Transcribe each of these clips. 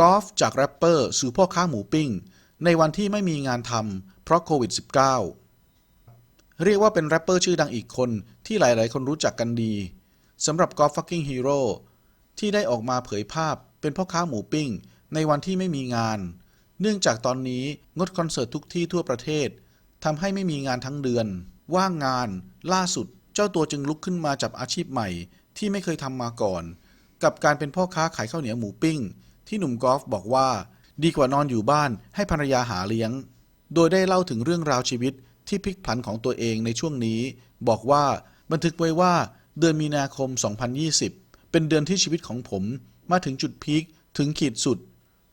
กอล์ฟจากแรปเปอร์สู่พ่อค้าหมูปิ้ง ในวันที่ไม่มีงานทำเพราะโควิด -19 เรียกว่าเป็นแรปเปอร์ชื่อดังอีกคนที่หลายๆ คนรู้จักกันดีสำหรับกอล์ฟฟักกิ้งฮีโร่ที่ได้ออกมาเผยภาพเป็นพ่อค้าหมูปิ้ง ในวันที่ไม่มีงาน เนื่องจากตอนนี้งดคอนเสิร์ตทุกที่ทั่วประเทศทำให้ไม่มีงานทั้งเดือน ว่างงาน ล่าสุด เจ้าตัวจึงลุกขึ้นมาจับอาชีพใหม่ ที่ไม่เคยทำมาก่อน กับการเป็นพ่อค้าขายข้าวเหนียวหมูปิ้ง ที่หนุ่มกอล์ฟบอกว่า ดีกว่านอนอยู่บ้านให้ภรรยาหาเลี้ยง โดยได้เล่าถึงเรื่องราวชีวิตที่พลิกผันของตัวเองในช่วงนี้ บอกว่าบันทึกไว้ว่าเดือนมีนาคม 2020 เป็นเดือนที่ชีวิตของผมมาถึงจุดพีคถึงขีดสุด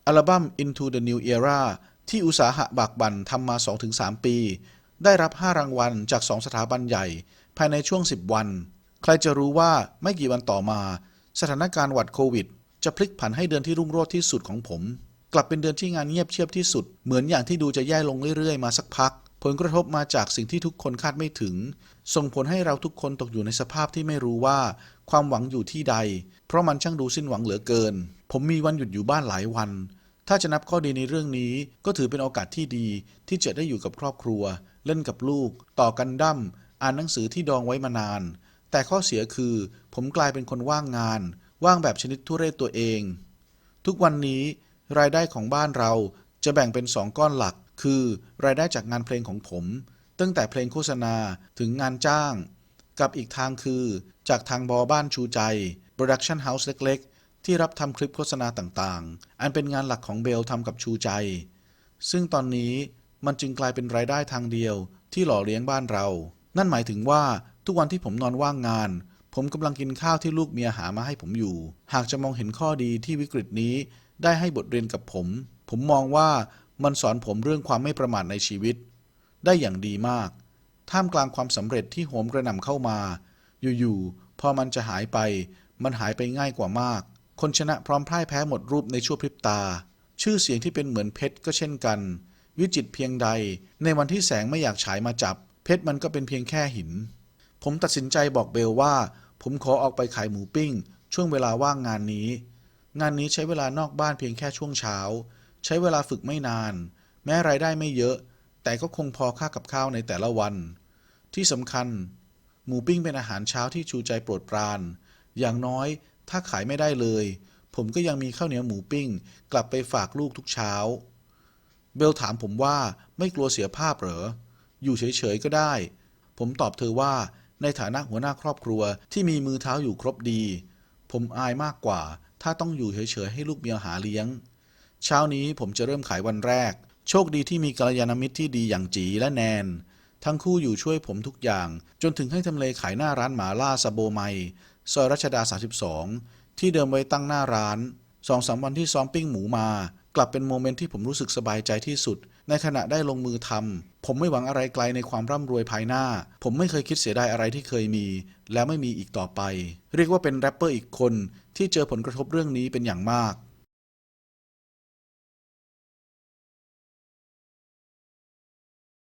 อัลบั้ม Into the New Era ที่อุตสาหะบากบั่นทำมา 2-3 ปี ได้รับ 5 รางวัลจาก 2 สถาบันใหญ่ ภายในช่วง 10 วัน ใครจะรู้ว่าไม่กี่วันต่อมา สถานการณ์หวัดโควิด จะพลิกผันให้เดือนที่รุ่งโรจน์ที่สุดของผม กลับเป็นเดือนที่งานเงียบเชียบที่สุด เหมือนอย่างที่ดูจะแย่ลงเรื่อยๆมาสักพัก ผลกระทบมาจากสิ่งที่ทุกคนคาดไม่ถึง ส่งผลให้เราทุกคนตกอยู่ในสภาพที่ไม่รู้ว่า ความหวังอยู่ที่ใด เพราะมันช่างดูสิ้นหวังเหลือเกิน ผมมีวันหยุดอยู่บ้านหลายวัน ถ้าจะนับข้อดีในเรื่องนี้ ก็ถือเป็นโอกาสที่ดี ที่จะได้อยู่กับครอบครัว เล่นกับลูก ต่อกันดั้มอ่านหนังสือที่ดองไว้มานาน แต่ข้อเสียคือ ผมกลายเป็นคนว่างงาน ว่างแบบชนิดทุเรศตัวเอง ทุกวันนี้รายได้ของบ้านเราจะแบ่งเป็น2ก้อนหลัก คือรายได้จากงานเพลงของผม ตั้งแต่เพลงโฆษณาถึงงานจ้าง กับอีกทางคือ จากทางบอบ้านชูใจ Production House เล็ก ๆ ที่รับทำคลิปโฆษณาต่างๆ อันเป็นงานหลักของเบลทำกับชูใจ ซึ่งตอนนี้มันจึงกลายเป็นรายได้ทางเดียวที่หล่อเลี้ยงบ้านเรา นั่นหมายถึงว่าทุกวันที่ผมนอนว่างงาน ผมกำลังกินข้าวที่ลูกเมียหามาให้ผมอยู่ หากจะมองเห็นข้อดีที่วิกฤตนี้ได้ให้บทเรียนกับผม ผมมองว่ามันสอนผมเรื่องความไม่ประมาทในชีวิต ได้อย่างดีมาก ท่ามกลางความสำเร็จที่โหมกระหน่ำเข้ามา อยู่ๆ พอมันจะหายไป มันหายไปง่ายกว่ามาก คนชนะพร้อมพ่ายแพ้หมดรูปในชั่วพริบตา ชื่อเสียงที่เป็นเหมือนเพชรก็เช่นกัน วิจิตเพียงใด ในวันที่แสงไม่อยากฉายมาจับ เพชรมันก็เป็นเพียงแค่หิน ผมตัดสินใจบอกเบลว่า ผมขอออกไปขายหมูปิ้ง ช่วงเวลาว่างงานนี้ งานนี้ใช้เวลานอกบ้านเพียงแค่ช่วงเช้า ใช้เวลาฝึกไม่นาน แม้รายได้ไม่เยอะ แต่ก็คงพอค่ากับข้าวในแต่ละวัน ที่สำคัญ หมูปิ้งเป็นอาหารเช้าที่ชูใจโปรดปราน อย่างน้อยถ้าขายไม่ได้เลย ผมก็ยังมีข้าวเหนียวหมูปิ้ง กลับไปฝากลูกทุกเช้า เบลถามผมว่าไม่กลัวเสียภาพเหรอ อยู่เฉยๆก็ได้ ผมตอบเธอว่า ในฐานะหัวหน้าครอบครัวที่มีมือเท้าอยู่ครบดี ผมอายมากกว่า ถ้าต้องอยู่เฉยๆให้ลูกเมียหาเลี้ยง เช้านี้ผมจะเริ่มขายวันแรก โชคดีที่มีกัลยาณมิตรที่ดีอย่างจีและแนน ทั้งคู่อยู่ช่วยผมทุกอย่าง จนถึงให้ทำเลขายหน้าร้านหมาล่าซาโบไมซอยรัชดา 32 ที่เดิมไว้ตั้งหน้าร้านสองสามวันที่ซ้อมปิ้งหมูมา กลับเป็นโมเมนต์ที่ผมรู้สึกสบายใจที่สุด ในขณะได้ลงมือทำผมไม่หวังอะไรไกลในความร่ำรวยภายหน้า ผมไม่เคยคิดเสียดายอะไรที่เคยมี และไม่มีอีกต่อไป เรียกว่าเป็นแรปเปอร์อีกคนที่เจอผลกระทบเรื่องนี้เป็นอย่างมาก